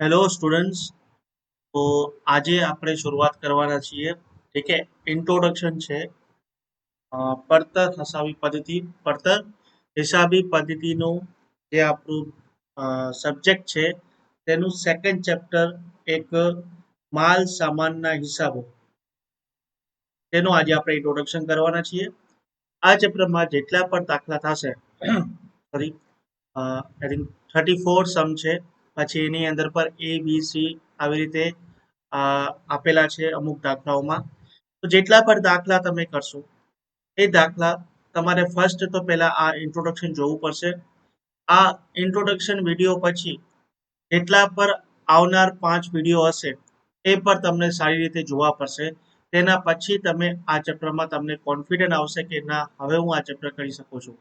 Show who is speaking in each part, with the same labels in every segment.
Speaker 1: Hello students તો આજે આપણે શરૂઆત કરવાના છીએ. ઠીક છે? ઇન્ટ્રોડક્શન છે. પડતર હસાવી પદ્ધતિ, પડતર હિસાબી પદ્ધતિનું જે આપણું સબ્જેક્ટ છે, તેનું સેકન્ડ ચેપ્ટર એક માલ સામાનના હિસાબો. તેનું આજે આપણે ઇન્ટ્રોડક્શન કરવાના છીએ. આ ચેપ્ટરમાં જેટલા પણ દાખલા થશે sorry I think thirty four sum છે. પછી એની અંદર પર એ બી સી આવી રીતે આપેલા છે અમુક દાખલાઓમાં. તો જેટલા પણ દાખલા તમે કરશો, એ દાખલા તમારે ફર્સ્ટ તો પહેલાં આ ઇન્ટ્રોડક્શન જોવું પડશે. આ ઇન્ટ્રોડક્શન વીડિયો પછી જેટલા પર આવનાર પાંચ વીડિયો હશે, એ પર તમને સારી રીતે જોવા પડશે. તેના પછી તમે આ ચેપ્ટરમાં તમને કોન્ફિડન્ટ આવશે કે ના, હવે હું આ ચેપ્ટર કરી શકું છું.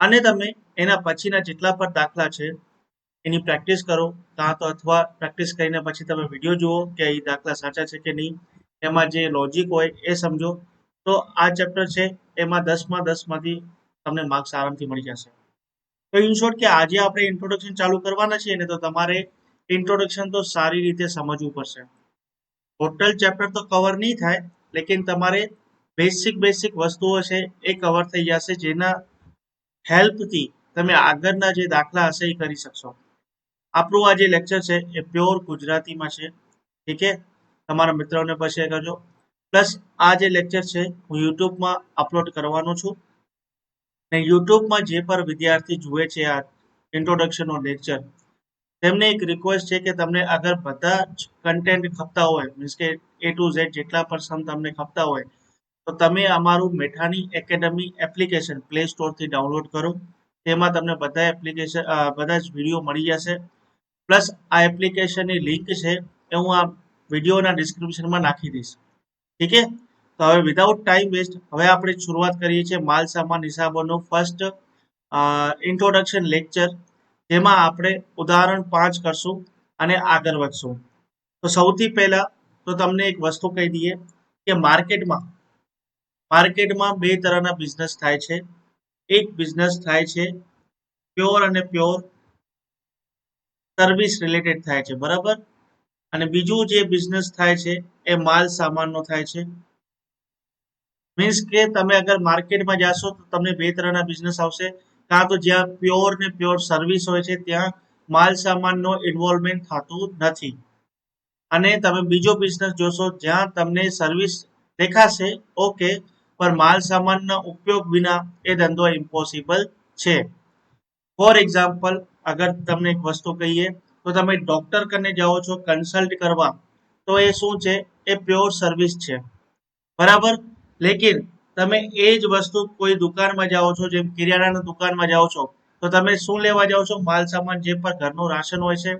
Speaker 1: અને તમે એના પછીના જેટલા પણ દાખલા છે એની પ્રેક્ટિસ કરો, કાં તો અથવા પ્રેક્ટિસ કરીને પછી તમે વીડિયો જુઓ કે એ દાખલા સાચા છે કે નહીં, એમાં જે લોજિક હોય એ સમજો. તો આ ચેપ્ટર છે, એમાં દસમાં દસમાંથી તમને માર્ક્સ આરામથી મળી જશે. તો ઇન શોર્ટ કે આજે આપણે ઇન્ટ્રોડક્શન ચાલુ કરવાના છીએ ને તો તમારે ઇન્ટ્રોડક્શન તો સારી રીતે સમજવું પડશે. ટોટલ ચેપ્ટર તો કવર નહીં થાય, લેકિન તમારે બેસિક બેસિક વસ્તુઓ છે એ કવર થઈ જશે જેના હેલ્પથી તમે આગળના જે દાખલા હશે એ કરી શકશો. આપણું આ જે લેક્ચર છે, એ પ્યોર ગુજરાતીમાં છે. ઠીક છે? તમારા મિત્રોને પણ શેર કરજો. પ્લસ આ જે લેક્ચર છે, હું યુટ્યુબમાં અપલોડ કરવાનો છું. ને યુટ્યુબમાં જે પણ વિદ્યાર્થી જુએ છે આ ઇન્ટ્રોડક્શનનો લેક્ચર તેમને એક રિક્વેસ્ટ છે કે તમને અગર બધા જ કન્ટેન્ટ ખપતા હોય મીન્સ કે એ ટુ ઝેડ જેટલા પણ સમ તમને ખપતા હોય, તો તમે અમારું મેઠાની એકેડમી એપ્લિકેશન પ્લે સ્ટોરથી ડાઉનલોડ કરો. તેમાં તમને બધા એપ્લિકેશન બધા જ વીડિયો મળી જશે. પ્લસ આ એપ્લિકેશનની લિંક છે એ હું આ વિડીયોના ડિસ્ક્રિપ્શનમાં નાખી દઈશ. ઠીક છે? તો હવે વિધાઉટ ટાઈમ વેસ્ટ હવે આપણે શરૂઆત કરીએ છીએ માલ સામાન હિસાબોનો ફર્સ્ટ ઇન્ટ્રોડક્શન લેક્ચર જેમાં આપણે ઉદાહરણ પાંચ કરશું અને આગળ વધશું. તો સૌથી પહેલા તો તમને એક વસ્તુ કહી દઈએ કે માર્કેટમાં માર્કેટમાં બે તરહના બિઝનેસ થાય છે. એક બિઝનેસ થાય છે પ્યોર અને પ્યોર સર્વિસ રિલેટેડ થાય છે, બરાબર? અને બીજું જે બિઝનેસ થાય છે, એ માલ સામાનનો થાય છે. મીન્સ કે તમે અગર માર્કેટમાં જાશો તો તમને બે તરહના બિઝનેસ આવશે. કાં તો જ્યાં પ્યોર ને પ્યોર સર્વિસ હોય છે, ત્યાં માલ સામાનનો ઇન્વોલ્વમેન્ટ થતું નથી. અને તમે બીજો બિઝનેસ જોશો, જ્યાં તમને સર્વિસ દેખાશે ઓકે પણ માલ સામાનના ઉપયોગ વિના એ ધંધો ઇમ્પોસિબલ છે. ફોર એક્ઝામ્પલ અગર તમને એક વસ્તુ કહીએ, તો તમે ડોક્ટર કને જાઓ છો કન્સલ્ટ કરવા, તો એ શું છે? એ પ્યોર સર્વિસ છે. બરાબર? લેકિન તમે એ જ વસ્તુ કોઈ દુકાનમાં જાઓ છો, જેમ કિરાણાની દુકાનમાં જાઓ છો, તો તમે શું લેવા જાઓ છો? માલ સામાન જે પર ઘરનું રાશન હોય છે,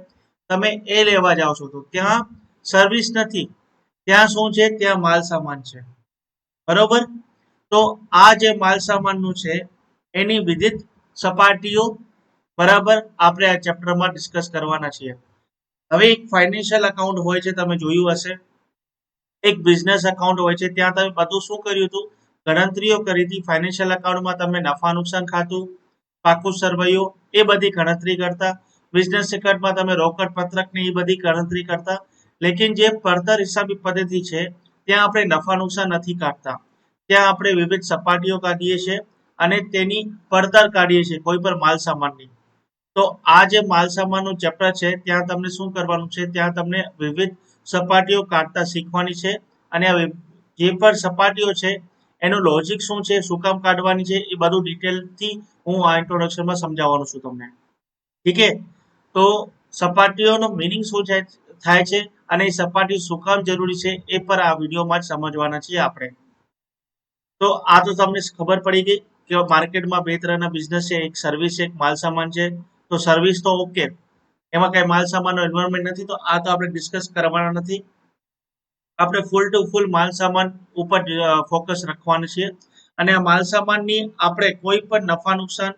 Speaker 1: તમે એ લેવા જાઓ છો. તો ત્યાં સર્વિસ નથી. ત્યાં શું છે? ત્યાં માલ સામાન છે. બરોબર? તો આ જે માલ સામાનનું છે, એની વિવિધ સપાટીઓ બરાબર? આપણે આ ચેપ્ટરમાં ડિસ્કસ કરવાના છીએ. હવે એક ફાઇનાન્શિયલ અકાઉન્ટ હોય છે, તમે જોયું હશે. એક બિઝનેસ અકાઉન્ટ હોય છે, ત્યાં તમે બધું શું કર્યું હતું? ગણતરીઓ કરી હતી. ફાઇનાન્શિયલ અકાઉન્ટમાં તમે નફા નુકસાન ખાતું, પાકું સરવૈયો એ બધી ગણતરી કરતા. બિઝનેસ એકાઉન્ટમાં તમે રોકડ પત્રકની એ બધી ગણતરી કરતા. લેકિન જે પડતર હિસાબી પદ્ધતિ છે, ત્યાં આપણે નફા નુકસાન નથી કાઢતા. ત્યાં આપણે વિવિધ સપાટીઓ કાઢીએ છીએ અને તેની પડતર કાઢીએ છીએ, કોઈ પણ માલ સામાનની તો આ જે માલ સામાનનું ચેપ્ટર છે, ત્યાં તમને શું કરવાનું છે? ત્યાં તમને વિવિધ સપાટીઓ કાઢતા શીખવાની છે અને જે પણ સપાટીઓ છે, એનું લોજિક શું છે, શું કામ કાઢવાની છે, એ બધું ડિટેલથી હું આ ઇન્ટ્રોડક્શનમાં સમજાવવાનું છું તમને. ઠીક છે? તો સપાટીઓનો મિનિંગ શું થાય છે અને એ સપાટી શું કામ જરૂરી છે, એ પર આ વિડીયોમાં જ સમજવાના છીએ આપણે. તો આ તો તમને ખબર પડી ગઈ કે માર્કેટમાં બે ત્રણના બિઝનેસ છે, એક સર્વિસ છે, એક માલ સામાન છે. તો સર્વિસ તો ઓકે એમાં કઈ માલ સામાનનો એન્વાયરમેન્ટ નથી, તો આ તો આપણે ડિસ્કસ કરવાના નથી. આપણે ફૂલ ટુ ફૂલ માલ સામાન ઉપર ફોકસ રાખવાનું છે. અને આ માલ સામાનની આપણે કોઈ પણ નફા નુકસાન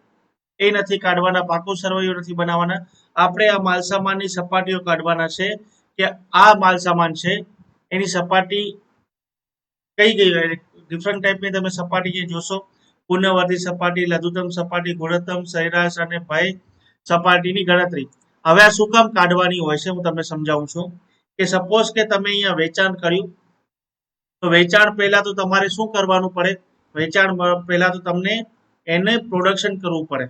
Speaker 1: એ નથી કાઢવાના, પાકો સરવૈયો નથી બનાવવાના. આપણે આ માલ સામાનની સપાટીઓ કાઢવાના છે કે આ માલ સામાન છે, એની સપાટી કઈ ગઈ ડિફરન્ટ ટાઈપની તમે સપાટી જે જોશો પુનઃવર્તી સપાટી, લઘુત્તમ સપાટી, ગુણોત્તમ, સરેરાશ અને ભય સપાટીની ગણતરી. હવે આ શું કામ કાઢવાની હોય છે હું તમને સમજાવું છું કે સપોઝ કે તમે અહીંયા વેચાણ કર્યું, તો વેચાણ પહેલા તો તમારે શું કરવાનું પડે? વેચાણ પહેલા તો તમને એને પ્રોડક્શન કરવું પડે.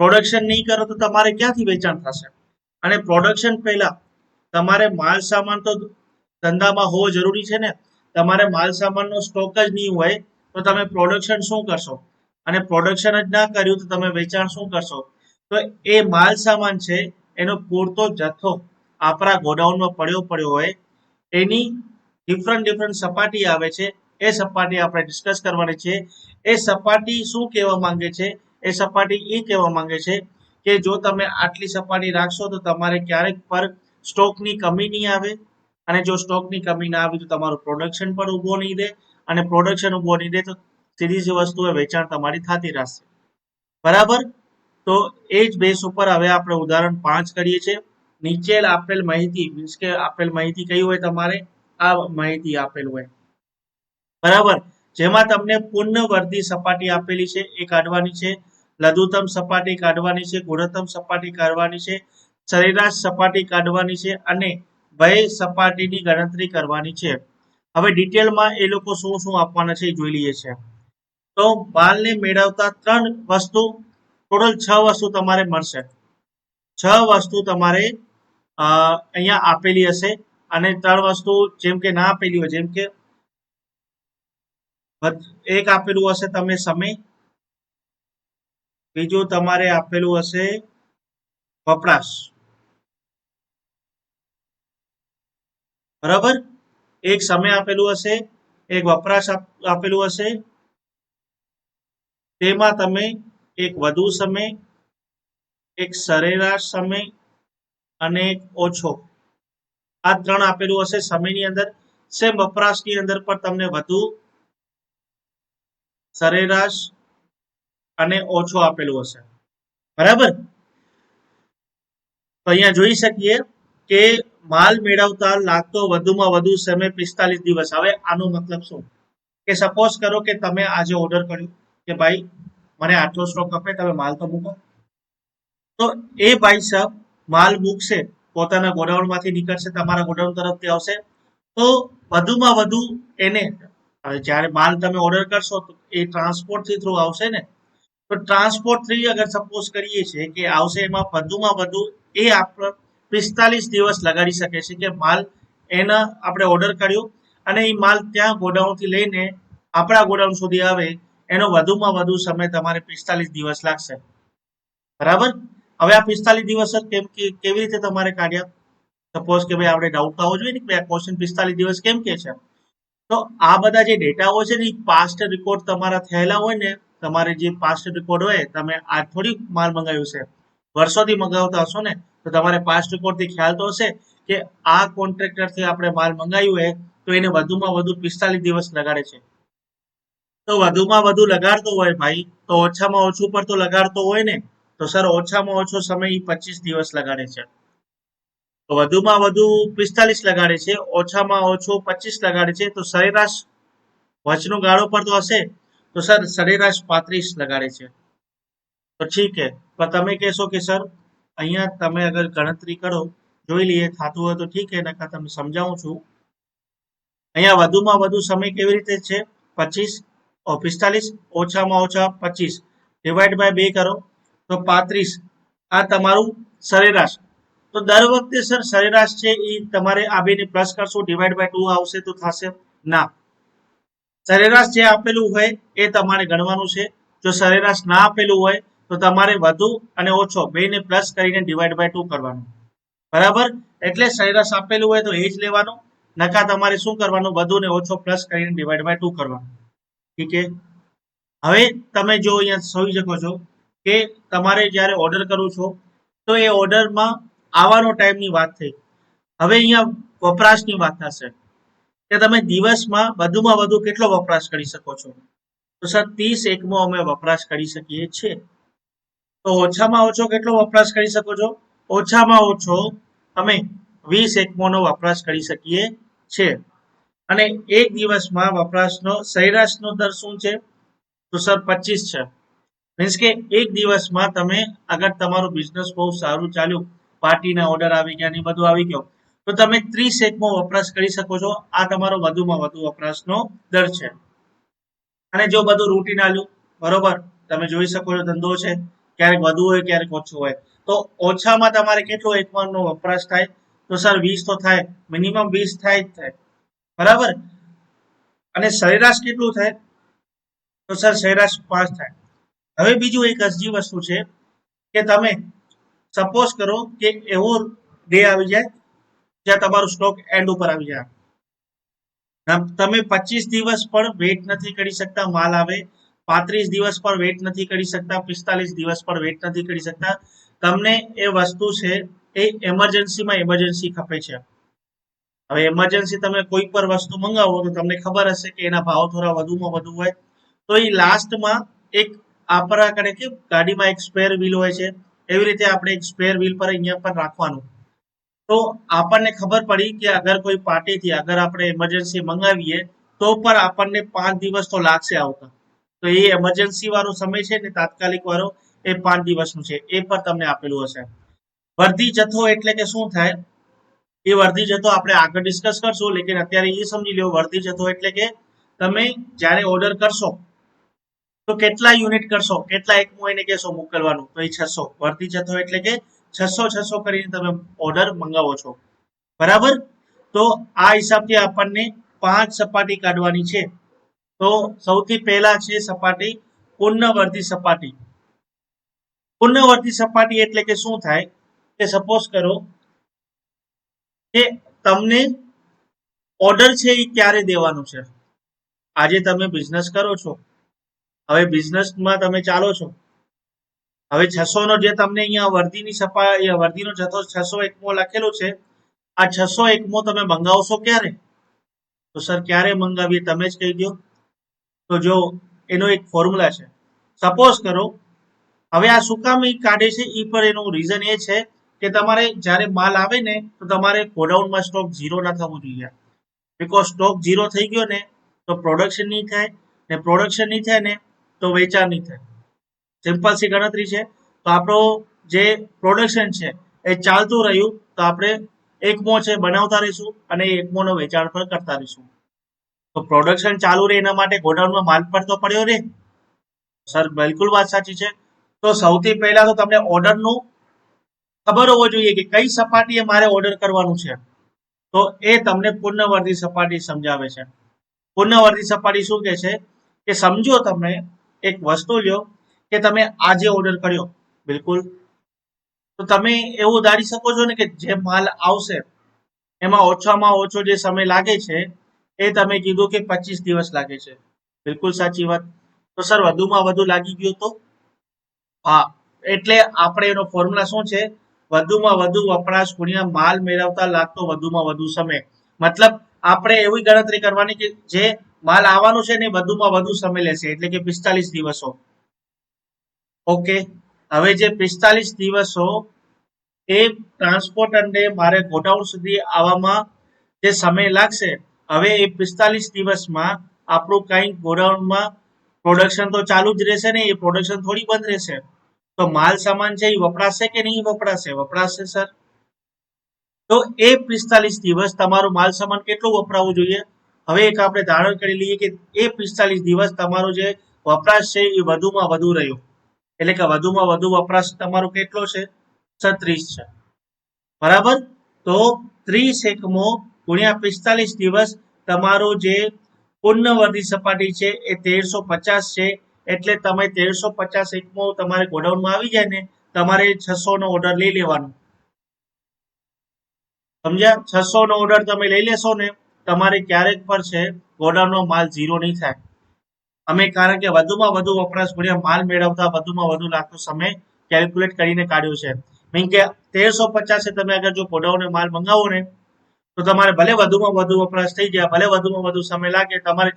Speaker 1: પ્રોડક્શન નહીં કરો તો તમારે ક્યાંથી વેચાણ થશે? અને પ્રોડક્શન પહેલા, તમારે માલ સામાન તો ધંધામાં હોવો જરૂરી છે ને? તમારે માલ સામાનનો સ્ટોક જ નહીં હોય તો તમે પ્રોડક્શન શું કરશો? અને પ્રોડક્શન જ ના કર્યું તો તમે વેચાણ શું કરશો? તો એ માલ સામાન છે, એનો પૂરતો જથ્થો આપણા ગોડાઉનમાં પડ્યો પડ્યો હોય, એની ડિફરન્ટ ડિફરન્ટ સપાટી આવે છે, એ સપાટી આપણે ડિસ્કસ કરવાની છે. એ સપાટી શું કહેવા માંગે છે? એ સપાટી એ કહેવા માંગે છે કે જો તમે આટલી સપાટી રાખશો તો તમારે ક્યારેક પર સ્ટોકની કમી નહીં આવે અને જો સ્ટોકની કમી ના આવી તો તમારું પ્રોડક્શન પણ ઊભો નહીં રહે અને પ્રોડક્શન ઊભો નહીં રહે તો સીધી જ વસ્તુ વેચાણ તમારી થતી રહેશે. બરાબર? તો એ જ બેસ ઉપર હવે આપણે ઉદાહરણ પાંચ કરીએ છીએ. નીચે આપેલ માહિતી મીન્સ કે આપેલ માહિતી કઈ હોય તમારે? આ માહિતી આપેલ હોય. બરાબર? જેમાં તમને પુનઃવર્તી સપાટી આપેલી છે, એ કાઢવાની છે. લઘુત્તમ સપાટી કાઢવાની છે, ગુણોત્તમ સપાટી કાઢવાની છે, સરેરાશ સપાટી કાઢવાની છે અને ભય સપાટીની ગણતરી કરવાની છે. હવે ડિટેલમાં એ લોકો શું શું આપવાના છે એ જોઈ લઈએ છે તો માલને મેળવતા ત્રણ વસ્તુ ટોટલ છ વસ્તુ તમારે મળશે. છ વસ્તુ તમારે અહીંયા આપેલી હશે અને ત્રણ વસ્તુ જેમ કે ના આપેલી હોય, જેમ કે એક આપેલું હશે તમે સમય, બીજું તમારે આપેલું હશે વપરાશ. બરાબર? એક સમય આપેલું હશે, એક વપરાશ આપેલું હશે. તેમાં તમે એક વધુ સમય, એક સરેરાશ સમય અને એક ઓછો. આ ત્રણ આપેલું હશે સમયની અંદર. સેમ વપરાશની અંદર પણ તમને વધુ સરેરાશ અને ઓછો આપેલું હશે. બરાબર? તો અહીંયા જોઈ શકીએ કે માલ મેળવતા લાગતો વધુમાં વધુ સમય પિસ્તાલીસ દિવસ. હવે આનો મતલબ શું? કે સપોઝ કરો કે તમે આજે ઓર્ડર કર્યો કે ભાઈ મને આટલો સ્ટોક આપે, તમે માલ તો મૂકો. તો એ ભાઈ સાહેબ માલ મૂકશે, પોતાના ગોડાઉનમાંથી નીકળશે, તમારા ગોડાઉન તરફથી આવશે. તો વધુમાં વધુ એને જ્યારે માલ તમે ઓર્ડર કરશો, તો એ ટ્રાન્સપોર્ટથી થ્રુ આવશે ને? તો ટ્રાન્સપોર્ટ થ્રી અગર સપોઝ કરીએ છીએ કે આવશે એમાં વધુમાં વધુ એ આપણે પિસ્તાલીસ દિવસ લગાડી શકે છે કે માલ એના આપણે ઓર્ડર કર્યો અને એ માલ ત્યાં ગોડાઉનથી લઈને આપણા ગોડાઉન સુધી આવે એનો વધુમાં વધુ સમય તમારે પિસ્તાલીસ દિવસ લાગશે. બરાબર? હવે આ પિસ્તાલીસ દિવસ જ કેમ કે, કેવી રીતે તમારે કાઢ્યા? સપોઝ કે ભાઈ આપણે ડાઉટ આવવો જોઈએ ને કે ક્વેશ્ચન પિસ્તાલીસ દિવસ કેમ કે છે? તો આ બધા જે ડેટા હોય છે ને, એ પાસ્ટ રેકોર્ડ તમારા થયેલા હોય ને, તમારે જે પાસ્ટ રેકોર્ડ હોય, તમે આ થોડી માલ મંગાવ્યું છે. વર્ષોથી મંગાવતા હશો ને, તો તમારે પાસ્ટ રેકોર્ડથી ખ્યાલ તો હશે કે આ કોન્ટ્રાક્ટરથી આપણે માલ મંગાવ્યું હોય તો એને વધુમાં વધુ પિસ્તાલીસ દિવસ લગાડે છે. તો વધુમાં વધુ લગાડતો હોય ભાઈ, તો ઓછામાં ઓછું પર તો લગાડતો હોય ને, તો સર ઓછામાં ઓછો સમય પચીસ દિવસ લગાડે છે. તો વધુમાં વધુ પિસ્તાલીસ લગાડે છે, ઓછામાં ઓછો પચીસ લગાડે છે, તો સરેરાશ વચનો ગાળો પર તો હશે, તો સર સરેરાશ પાંત્રીસ લગાડે છે. તો ઠીક છે પણ તમે કહેશો કે સર, અહીંયા તમે અગર ગણતરી કરો, જોઈ લઈએ, થતું હોય તો ઠીક છે નકા તમે સમજાવું છું. અહીંયા વધુમાં વધુ સમય કેવી રીતે છે? પચીસ પિસ્તાલીસ ઓછામાં ઓછા પચીસ ડિવાઈડ બાય બે કરો તો પાંત્રીસ આ તમારું સરેરાશ તો દર વખતે સર સરેરાશ છે એ તમારે આ બેને પ્લસ કરશો ડિવાઈડ બાય ટુ આવશે તો થશે ના સરેરાશ જે આપેલું હોય એ તમારે ગણવાનું છે જો સરેરાશ ના આપેલું હોય તો તમારે વધુ અને ઓછો બેને પ્લસ કરીને ડિવાઈડ બાય ટુ કરવાનું બરાબર એટલે સરેરાશ આપેલું હોય તો એ જ લેવાનું નકા તમારે શું કરવાનું વધુ ને ઓછો પ્લસ કરીને ડિવાઈડ બાય ટુ કરવાનું ઠીક છે? હવે તમે જો અહીંયા જોઈ શકો છો કે તમારે જ્યારે ઓર્ડર કરો છો, તો એ ઓર્ડરમાં આવવાનો ટાઈમની વાત થઈ. હવે અહીંયા વપરાશની વાત થશે કે તમે દિવસમાં વધુમાં વધુ કેટલો વપરાશ કરી શકો છો? તો સર, ત્રીસ એકમો અમે વપરાશ કરી શકીએ છીએ. તો ઓછામાં ઓછો કેટલો વપરાશ કરી શકો છો? ઓછામાં ઓછો અમે વીસ એકમોનો વપરાશ કરી શકીએ છીએ. અને એક દિવસમાં વપરાશનો સરેરાશનો દર શું છે? તો સર પચીસ છે. મીન્સ કે એક દિવસમાં તમે અગર તમારું બિઝનેસ બહુ સારું ચાલ્યું, પાર્ટીના ઓર્ડર આવી ગયા ને બધું આવી ગયો, તો તમે ત્રીસ એકમો વપરાશ કરી શકો છો. આ તમારો વધુમાં વધુ વપરાશનો દર છે. અને જો બધું રૂટીન આલ્યું, બરોબર, તમે જોઈ શકો છો ધંધો છે, ક્યારેક વધુ હોય, ક્યારેક ઓછું હોય. તો ઓછામાં તમારે કેટલો એકમનો વપરાશ થાય? તો સર વીસ તો થાય, મિનિમમ વીસ થાય જ થાય. બરાબર? અને સરેરાશ કેટલું થાય? તો સર, સરેરાશ પાંચ થાય. હવે બીજું એક અસજી વસ્તુ છે કે તમે સપોઝ કરો કે એવો ડે આવી જાય જ્યાં તમારું સ્ટોક એન્ડ ઉપર આવી જાય. તમે પચીસ દિવસ પણ વેઇટ નથી કરી શકતા, માલ આવે. પાંત્રીસ દિવસ પણ વેટ નથી કરી શકતા, પિસ્તાલીસ દિવસ પણ વેટ નથી કરી શકતા. તમને એ વસ્તુ છે એ એમરજન્સીમાં એમરજન્સી ખપે છે. હવે એમરજન્સી તમે કોઈ પર વસ્તુ મંગાવો તો તમને ખબર હશે કે એના ભાવ થોડા વધુમાં વધુ હોય. તો એ લાસ્ટમાં એક આપણા કને કે ગાડીમાં એક સ્પેર વ્હીલ હોય છે. એવી રીતે આપણે એક સ્પેર વ્હીલ પર અહીંયા પર રાખવાનું. તો આપણને ખબર પડી કે અગર કોઈ પાર્ટીથી અગર આપણે એમરજન્સી મંગાવીએ તો પણ આપણને પાંચ દિવસ તો લાગશે આવતા. તો એ એમરજન્સી વાળો સમય છે ને તાત્કાલિક વાળો એ પાંચ દિવસનું છે. એ પણ તમને આપેલું હશે. વર્ધી જથ્થો એટલે કે શું થાય? એ વર્ધી જથ્થો આપણે આગળ ડિસ્કસ કરશું, લેકિન અત્યારે એ સમજી લો વર્ધી જથ્થો એટલે કે તમે જ્યારે ઓર્ડર કરશો, તો કેટલા યુનિટ કરશો? કેટલા એકમો એને કહેશો મોકલવાનું? તો એ છસો. વર્ધી જથ્થો એટલે કે છસો છસો કરીને તમે ઓર્ડર મંગાવો છો. બરાબર? તો આ હિસાબથી આપણને પાંચ સપાટી કાઢવાની છે. તો સૌથી પહેલા છે સપાટી પુનઃવર્તી સપાટી. પુનઃવર્તી સપાટી એટલે કે શું થાય? કે સપોઝ કરો કે તમને ઓર્ડર છે એ ક્યારે દેવાનું છે? આજે તમે બિઝનેસ કરો છો. હવે બિઝનેસમાં તમે ચાલો છો. હવે છસો નો જે તમને અહીંયા વર્ધીની સપા વર્દીનો જથ્થો છસો એકમો લખેલો છે, આ છસો એકમો તમે મંગાવશો ક્યારે? તો સર ક્યારે મંગાવીએ? તમે જ કહી દો તો જો, એનો એક ફોર્મ્યુલા છે. સપોઝ કરો, હવે આ શું કામ એ કાઢે છે? એ પર એનું રીઝન એ છે કે તમારે જ્યારે માલ આવે ને, તો તમારે ગોડાઉનમાં સ્ટોક ઝીરો ના થવું જોઈએ. બીકોઝ સ્ટોક ઝીરો થઈ ગયો ને, તો પ્રોડક્શન નહીં થાય, ને પ્રોડક્શન નહીં થાય ને, તો વેચાણ નહીં થાય. સિમ્પલ સી ગણતરી છે. તો આપણો જે પ્રોડક્શન છે, એ ચાલતું રહ્યું, તો આપણે એકમો છે બનાવતા રહીશું, અને એકમોનો વેચાણ પણ કરતા રહીશું. તો પ્રોડક્શન ચાલુ રહે એના માટે ગોડાઉનમાં માલ પર તો પડ્યો રે સર બિલકુલ વાત સાચી છે. તો સૌથી પહેલા તો તમને ઓર્ડરનું ખબર હોવો જોઈએ કે કઈ સપાટીએ મારે ઓર્ડર કરવાનું છે. તો એ તમને પુનઃવર્તી સપાટી સમજાવે છે. પુનઃવર્તી સપાટી શું કહે છે? કે સમજો તમે એક વસ્તુ લ્યો કે તમે આજે ઓર્ડર કર્યો. બિલકુલ. તો તમે એવું ધારી શકો છો ને કે જે માલ આવશે, એમાં ઓછામાં ઓછો જે સમય લાગે છે, એ તમે કીધું કે પચીસ દિવસ લાગે છે. બિલકુલ સાચી વાત. તો સર, વધુમાં વધુ લાગી ગયું તો? હા. એટલે આપણે એનો ફોર્મ્યુલા શું છે? વધુમાં વધુ વપરાશ ગુણ્યા માલ મેળવતા લાગતો વધુમાં વધુ સમય. મતલબ, આપણે એવી ગણતરી કરવાની કે જે માલ આવવાનું છે ને વધુમાં વધુ સમય લેશે, એટલે કે પિસ્તાલીસ દિવસો. ઓકે? હવે જે પિસ્તાલીસ દિવસો એ ટ્રાન્સપોર્ટરને મારે ગોડાઉન સુધી આવવામાં જે સમય લાગશે, હવે એ પિસ્તાલીસ દિવસમાં આપણું કંઈ ગોડાઉનમાં પ્રોડક્શન તો ચાલુ જ રહેશે ને, એ પ્રોડક્શન થોડી બંધ રહેશે. તો માલ સામાન છે એ વપરાશે કે નહીં વપરાશે? વપરાશે, સર. તો એ પિસ્તાલીસ દિવસ તમારો માલ સામાન કેટલો વપરાવું જોઈએ? હવે એક આપણે ધારણ કરી લઈએ કે એ પિસ્તાલીસ દિવસ તમારો જે વપરાશ છે એ વધુમાં વધુ રહ્યો. એટલે કે વધુમાં વધુ વપરાશ તમારો કેટલો છે? છત્રીસ છે. બરાબર? તો ત્રીસ એકમો ગુણ્યા પિસ્તાલીસ દિવસ તમારો જે પુનઃવર્તી સપાટી છે એ તેરસો પચાસ છે. એટલે તમે તેરસો પચાસ એકમો તમારે ગોડાઉનમાં આવી જાય ને, તમારે છસો નો ઓર્ડર લઈ લેવાનો. સમજ્યા? છસો નો ઓર્ડર તમે લઈ લેશો ને, તમારે ક્યારેક પર છે, ગોડાઉનનો માલ ઝીરો નહીં થાય. અમે કારણ કે વધુમાં વધુ વપરાશ ગુણ્યા માલ મેળવતા વધુમાં વધુ લાગતો સમય કેલ્ક્યુલેટ કરીને કાઢ્યો છે. મીન કે તેરસો પચાસે તમે અગર જો ગોડાઉને માલ મંગાવો ને, તો તમારે ભલે વધુમાં વધુ વપરાશ થઈ જાય ભલે વધુમાં વધુ સમય લાગે, તમારે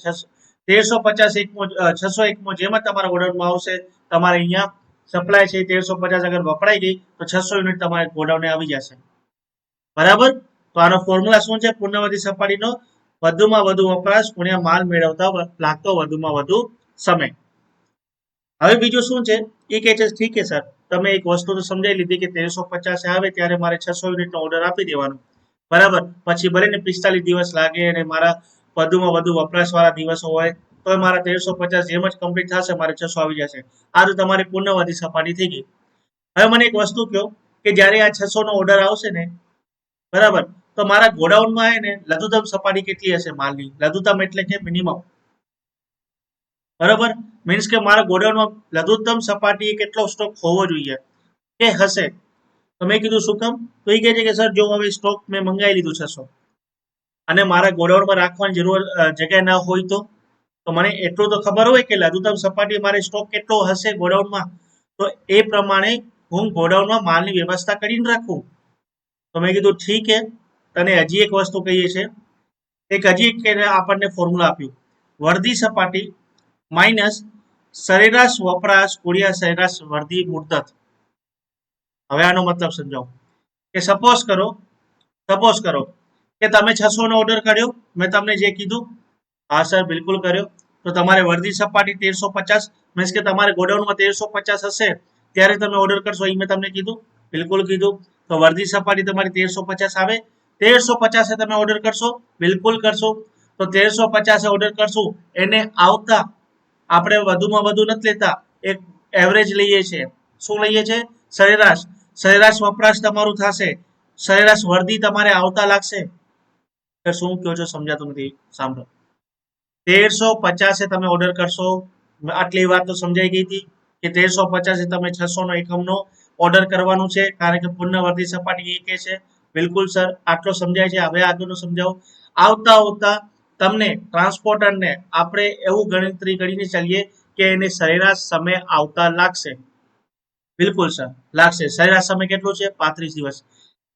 Speaker 1: તેરસો પચાસ એકમો છસો એકમો જેમાં તમારા ગોડાઉનમાં આવશે, તમારે અહીંયા સપ્લાય છે તેરસો પચાસ અગર વપરાઈ ગઈ, તો છસો યુનિટ તમારે ગોડાઉને આવી જશે. બરાબર? તો આનો ફોર્મ્યુલા શું છે? પુનઃવર્તી સપાટીનો વધુમાં વધુ વપરાશ ગુણ્યા માલ મેળવતા લાગતો વધુમાં વધુ સમય. હવે બીજું શું છે? એ કહે છે, ઠીક છે, સર. તમે એક વસ્તુ તો સમજાવી લીધી કે તેરસો પચાસ આવે ત્યારે મારે છસો યુનિટનો ઓર્ડર આપી દેવાનો. બરાબર? પછી ભલે ને પિસ્તાલીસ દિવસ લાગે અને મારા વધુમાં વધુ વપરાશવાળા દિવસો હોય, તો મારા તેરસો પચાસ જેમ જ કમ્પ્લીટ થશે, મારે છસો આવી જશે. આ તો તમારી પૂર્ણવાદી સપાટી થઈ ગઈ. હવે મને એક વસ્તુ કહો કે જ્યારે આ છસો નો ઓર્ડર આવશે ને, બરાબર, તો મારા ગોડાઉનમાં હે ને લઘુત્તમ સપાટી કેટલી હશે માલની? લઘુત્તમ એટલે કે મિનિમમ બરાબર? મીન્સ કે મારા ગોડાઉનમાં લઘુત્તમ સપાટી કેટલો સ્ટોક હોવો જોઈએ? કે હશે? તો મેં કીધું શું કામ? તો એ કહે છે કે, સર, જો હવે સ્ટોક મેં મંગાવી લીધું છસો. અને મારા ગોડાઉનમાં રાખવાની જરૂર જગ્યા ના હોય તો? તો મને એટલું તો ખબર હોય કે લઘુત્તમ સપાટી મારે સ્ટોક કેટલો હશે ગોડાઉનમાં? તો એ પ્રમાણે હું ગોડાઉનમાં માલની વ્યવસ્થા કરીને રાખું. તો મેં કીધું, ઠીક છે. તને હજી એક વસ્તુ કહીએ છે. એક હજી એક આપણને ફોર્મ્યુલા આપ્યું. વર્ધી સપાટી માઇનસ સરેરાશ વપરાશ ગુણ્યા સરેરાશ વર્ધી મુદત હવે આનો મતલબ સમજાવું. કે સપોઝ કરો સપોઝ કરો કે તમે છસો નો ઓર્ડર કર્યો? મેં તમને જે કીધું. હા સર બિલકુલ કર્યો. તો તમારે વર્ધી સપાટી તેરસો પચાસ. મીન્સ કે તમારે ગોડાઉનમાં તેરસો પચાસ હશે, ત્યારે તમે ઓર્ડર કરશો એ મેં તમને કીધું. બિલકુલ કીધું. તો વર્ધી સપાટી તમારી તેરસો પચાસ આવે. તેરસો પચાસે તમે ઓર્ડર કરશો, બિલકુલ કરશો. તો તેરસો પચાસે ઓર્ડર કરશું. એને આવતા આપણે વધુમાં વધુ નથી લેતા. એક એવરેજ લઈએ છીએ. શું લઈએ છીએ? સરેરાશ. સરેરાશ વપરાશ તમારું થશે. સરેરાશ વર્ધી તમારે આવતા લાગશે. શું કહો છો સમજાતું નથી? સાંભળો. તેરસો પચાસે તમે ઓર્ડર કરશો. આટલી વાત તો સમજાઈ ગઈ હતી કે તેરસો પચાસે તમે છસો નો એકમનો ઓર્ડર કરવાનું છે. કારણ કે પુનઃવર્તી સપાટી એ કે છે. બિલકુલ સર આટલો સમજાય છે. હવે આગળનો સમજાવો. આવતા આવતા તમને ટ્રાન્સપોર્ટરને આપણે એવું ગણતરી કરીને ચાલીએ કે એને સરેરાશ સમય આવતા લાગશે. બિલકુલ સર લાગશે. સરેરાશ સમય કેટલો છે? પાંત્રીસ દિવસ.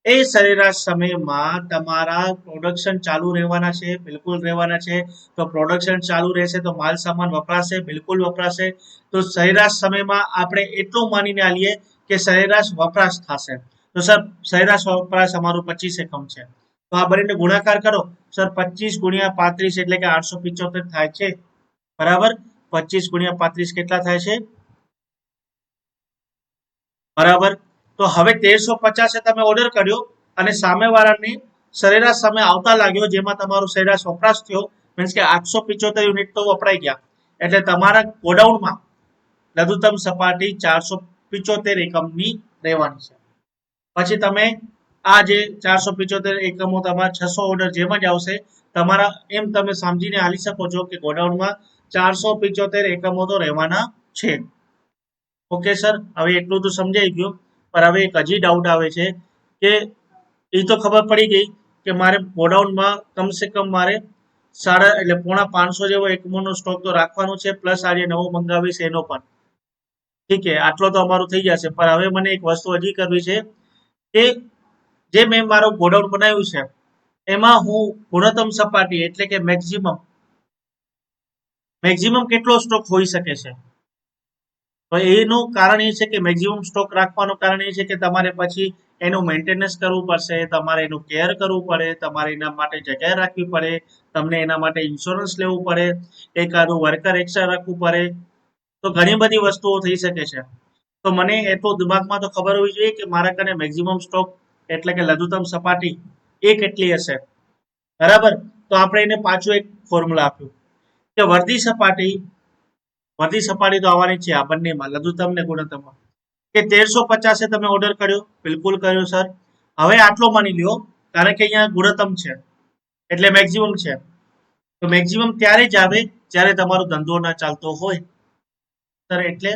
Speaker 1: એ સરેરાશ સમયમાં તમારા પ્રોડક્શન ચાલુ રહેવાના છે, બિલકુલ રહેવાના છે. તો પ્રોડક્શન ચાલુ રહેશે તો માલ સામાન વપરાશે, બિલકુલ વપરાશે. તો સરેરાશ સમયમાં આપણે એટલું માનીને આલીએ કે સરેરાશ વપરાશ થશે. તો સર, સરેરાશ વપરાશ અમારું પચીસ એકમ છે. તો આ બંનેને ગુણાકાર કરો. સર, પચીસ ગુણ્યા પાંત્રીસ એટલે કે આઠસો પિચોતેર થાય છે. બરાબર? પચીસ ગુણ્યા પાંત્રીસ કેટલા થાય છે? બરાબર? તો હવે તેરસો પચાસે તમે ઓર્ડર કર્યો અને સામેવાળાની સરેરાશ સમય આવતા લાગ્યો, જેમાં તમારો સરેરાશ વપરાશ થયો. મીન્સ કે આઠસો પિચોતેર યુનિટ તો વપરાઈ ગયા. એટલે તમારા ગોડાઉનમાં લઘુત્તમ સપાટી ચારસો પિચોતેર એકમની રહેવાની છે. પછી તમે આ જે ચારસો પિચોતેર એકમો તમારા છસો ઓર્ડર જેમ જ આવશે, તમારા એમ તમે સમજીને હાલી શકો છો કે ગોડાઉનમાં ચારસો પિચોતેર એકમો તો રહેવાના છે. ઓકે સર હવે એટલું તો સમજાઈ ગયું. પણ હવે એક હજી ડાઉટ આવે છે કે એ તો ખબર પડી ગઈ કે મારે ગોડાઉનમાં કમસે કમ મારે સાડા એટલે પોણા પાંચસો જેવો એકમોનો સ્ટોક તો રાખવાનો છે પ્લસ આજે નવો મંગાવીશ એનો પણ. ઠીક છે, આટલો તો અમારું થઈ જશે, પણ હવે મને એક વસ્તુ હજી કરવી છે કે જે મેં મારું ગોડાઉન બનાવ્યું છે, એમાં હું ગુણોત્તમ સપાટી એટલે કે મેક્સિમમ મેક્સિમમ કેટલો સ્ટોક હોઈ શકે છે? તો એનું કારણ એ છે કે મેક્સિમમ સ્ટોક રાખવાનું કારણ એ છે કે તમારે પછી એનું મેન્ટેનન્સ કરવું પડશે, તમારે એનું કેર કરવું પડે, તમારે એના માટે જગ્યા રાખવી પડે, તમને એના માટે ઇન્સ્યોરન્સ લેવું પડે એકાદું વર્કર એક્સ્ટ્રા રાખવું પડે. તો ઘણી બધી વસ્તુઓ થઈ શકે છે. તો મને એટલું દિમાગમાં તો ખબર હોવી જોઈએ કે મારા કને મેક્સિમમ સ્ટોક એટલે કે લઘુત્તમ સપાટી એ કેટલી હશે. બરાબર? તો આપણે એને પાછું એક ફોર્મ્યુલા આપ્યું કે વર્ધી સપાટી વર્ધી સપાટી તો આવવાની છે, આ બંનેમાં. લઘુત્તમ ને ગુણોત્તમમાં કે તેરસો પચાસે તમે ઓર્ડર કર્યો? બિલકુલ કર્યો સર હવે આટલો માની લ્યો, કારણ કે અહીંયા ગુણોત્તમ છે. એટલે મેક્સિમમ છે. તો મેક્સિમમ ત્યારે જ આવે જ્યારે તમારો ધંધો ના ચાલતો હોય. સર એટલે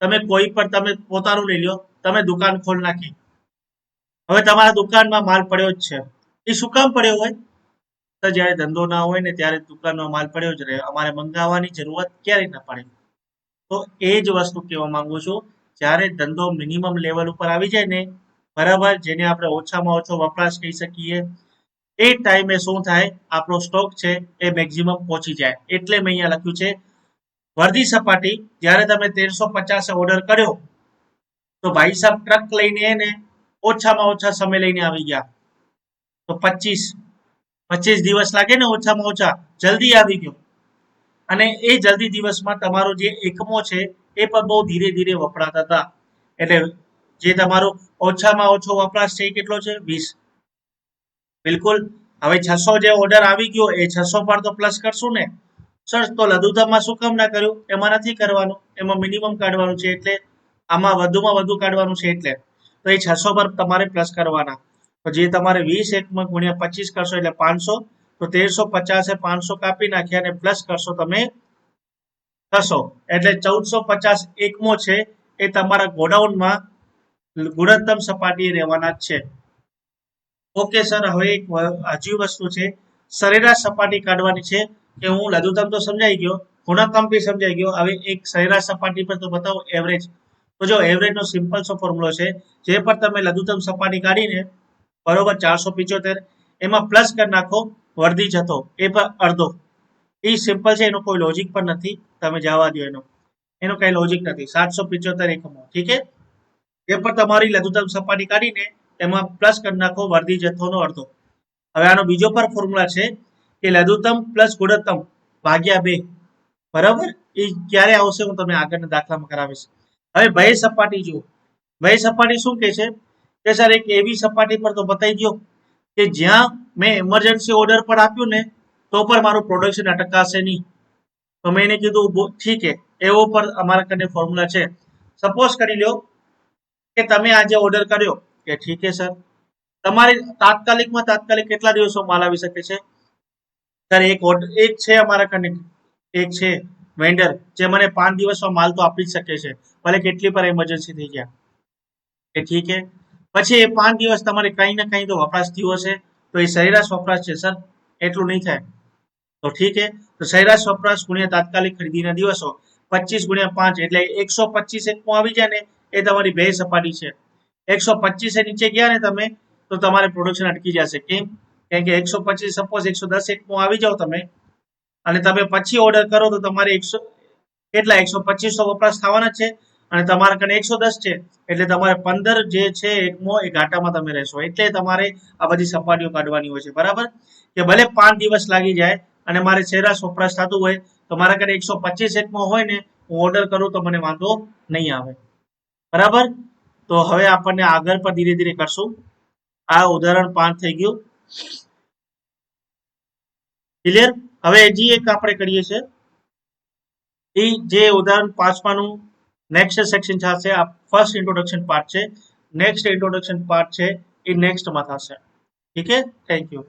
Speaker 1: તમે કોઈ પણ, તમે પોતાનું લઈ લ્યો, તમે દુકાન ખોલ નાખી. હવે તમારા દુકાનમાં માલ પડ્યો જ છે. એ શું કામ પડ્યો હોય? જ્યારે ધંધો ના હોય ને ત્યારે દુકાનમાં માલ પડ્યો જ રહે અમારે મંગાવવાની જરૂરત ક્યારેય ના પડે. તો એ જ વસ્તુ કહેવા માંગુ છું. જ્યારે ધંધો મિનિમમ લેવલ ઉપર આવી જાય ને, બરાબર, જેને આપણે ઓછામાં ઓછો વપરાશ કહી શકીએ, એ ટાઈમે શું થાય? આપણો સ્ટોક છે એ મેક્સિમમ પહોંચી જાય. એટલે મેં અહીંયા લખ્યું છે વર્ધી સપાટી, જ્યારે તમે તેરસો પચાસે ઓર્ડર કર્યો, તો ભાઈ સાહેબ ટ્રક લઈને ઓછામાં ઓછા સમય લઈને આવી ગયા. તો પચીસ પચીસ દિવસ લાગે ને ઓછામાં ઓછા, જલ્દી આવી ગયો. અને એ જલ્દી દિવસમાં તમારો જે એકમો છે, એ પણ બહુ ધીરે ધીરે વપરાતા હતા. એટલે જે તમારો ઓછામાં ઓછો વપરાશ છે કેટલો છે? વીસ. બિલકુલ. હવે છસો જે ઓર્ડર આવી ગયો, એ છસો પર તો પ્લસ કરશું ને. સર તો લઘુત્તમમાં શું કામ ના કર્યું? એમાં નથી કરવાનું. એમાં મિનિમમ કાઢવાનું છે એટલે, આમાં વધુમાં વધુ કાઢવાનું છે એટલે. તો એ છસો પર તમારે પ્લસ કરવાના. તો જે તમારે વીસ એકમાં ગુણ્યા પચીસ કરશો એટલે પાંચસો. તો તેરસો પચાસે પાંચસો કાપી નાખ્યા અને પ્લસ કરશો તમે થશો એટલે ચૌદસો પચાસ એકમો છે એ તમારા ગોડાઉનમાં ગુણોત્તમ સપાટીએ રહેવાના જ છે. ઓકે સર હવે એક હજી વસ્તુ છે. સરેરાશ સપાટી કાઢવાની છે કે હું લઘુત્તમ તો સમજાઈ ગયો, ગુણોત્તમ બી સમજાઈ ગયો. હવે એક સરેરાશ સપાટી પર તો બતાવો એવરેજ તો જો એવરેજ નો સિમ્પલ સો ફોર્મ્યુલો છે, જે પર તમે લઘુત્તમ સપાટી કાઢીને બરોબર ચારસો પિચોતેર. એમાં પ્લસ કરી નાખો, વર્ધી જતો. એ પર અડધો. એ સિમ્પલ છે, એનો કોઈ લોજિક પણ નથી. તમે જવા દો એનો. એનો કઈ લોજિક નથી. સાતસો પિચોતેર એકમો. ઠીક છે? એ પર તમારી લઘુત્તમ સપાટી કાઢીને એમાં પ્લસ કરી નાખો, વર્ધી જથ્થોનો અડધો. હવે આનો બીજો પર ફોર્મ્યુલા છે કે લઘુત્તમ પ્લસ ગુણોત્તમ ભાગ્યા બે. બરાબર? એ ક્યારે આવશે હું તમને આગળના દાખલામાં કરાવીશ. હવે ભય સપાટી જુઓ. ભય સપાટી શું કહે છે? કે સર, એક એવી સપાટી પર તો બતાવી દો કે જ્યાં મેં ઇમરજન્સી ઓર્ડર પર આપ્યું ને, તો પણ મારું પ્રોડક્શન અટકાશે નહીં. તો મેં એને કીધું ઠીક હે એવો પર અમારા કને ફોર્મ્યુલા છે. સપોઝ કરી લો કે તમે આજે ઓર્ડર કર્યો. કે ઠીક હે સર. તમારે તાત્કાલિકમાં તાત્કાલિક કેટલા દિવસો માલ આવી શકે છે? સર, એક ઓર્ડર એક છે અમારા કને એક છે વેન્ડર જે મને પાંચ દિવસમાં માલ તો આપી જ શકે છે. ભલે કેટલી પર ઇમરજન્સી થઈ ગયા. કે ઠીક છે? પછી એ પાંચ દિવસ તમારે કંઈ ને કંઈ તો વપરાશ થયો હશે. તો એ સરેરાશ વપરાશ છે, સર. એટલું નહીં થાય. તો ઠીક છે. તો સરેરાશ વપરાશ ગુણ્યા તાત્કાલિક ખરીદીના દિવસો પચીસ ગુણ્યા પાંચ એટલે એકસો પચીસ એકમાં આવી જાય ને, એ તમારી બે સપાટી છે. એકસો પચીસ નીચે ગયા ને તમે, તો તમારે પ્રોડક્શન અટકી જશે. કેમ? કેમ કે એકસો પચીસ સપોઝ એકસો દસ એકમાં આવી જાઓ તમે, અને તમે પછી ઓર્ડર કરો તો તમારે એકસો, કેટલા? એકસો પચીસો વપરાશ થવાના છે. અને તમારા કને એકસો દસ છે, એટલે તમારે પંદર જે છે એકમો એ ઘાટામાં તમે રહેશો. એટલે તમારે આ બધી સપાટીઓ કાઢવાની હોય છે. બરાબર? કે ભલે પાંચ દિવસ લાગી જાય અને મારે સરેરાશ વપરાશ થતું હોય, તો મારા કને એકસો પચીસ એકમો હોય ને, હું ઓર્ડર કરું તો મને વાંધો નહીં આવે. બરાબર? તો હવે આપણને આગળ પર ધીરે ધીરે કરશું. આ ઉદાહરણ પાંચ થઈ ગયું. ક્લિયર હવે હજી એક આપણે કરીએ છીએ. એ જે ઉદાહરણ પાંચમાનું નેક્સ્ટ સેક્શન થશે આ ફર્સ્ટ ઇન્ટ્રોડક્શન પાર્ટ છે. નેક્સ્ટ ઇન્ટ્રોડક્શન પાર્ટ છે, એ નેક્સ્ટમાં થશે. ઠીક છે? Thank you